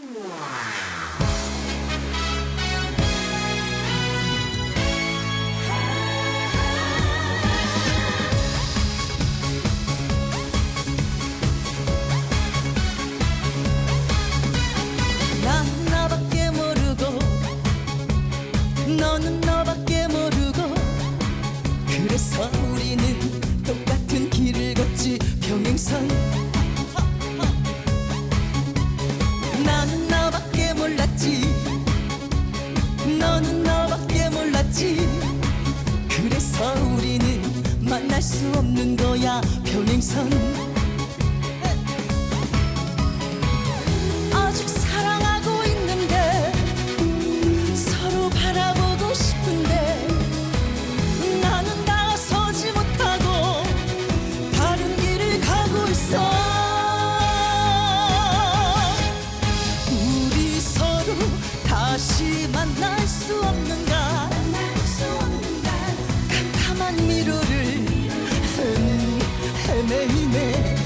난 나밖에 모르고 너는 너밖에 모르고 그래서 우리는 그래서 우리는 만날 수 없는 거야 평행선. 아직 사랑하고 있는데 서로 바라보고 싶은데 나는 나서지 못하고 다른 길을 가고 있어. 우리 서로 다시 만날 캄캄한 미로를 음, 헤매이네.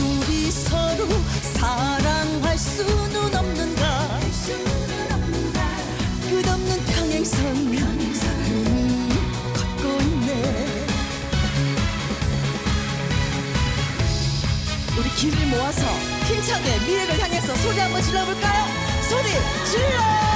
우리 서로 사랑할 수는 없는가? 끝없는 평행선 음, 걷고 있네. 우리 길을 모아서 힘차게 미래를 향해서 소리 한번 질러볼까요? 소리 질러!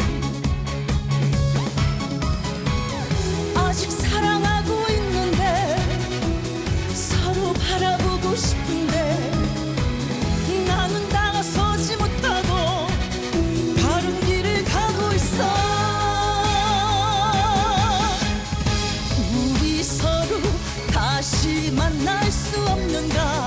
수 없는가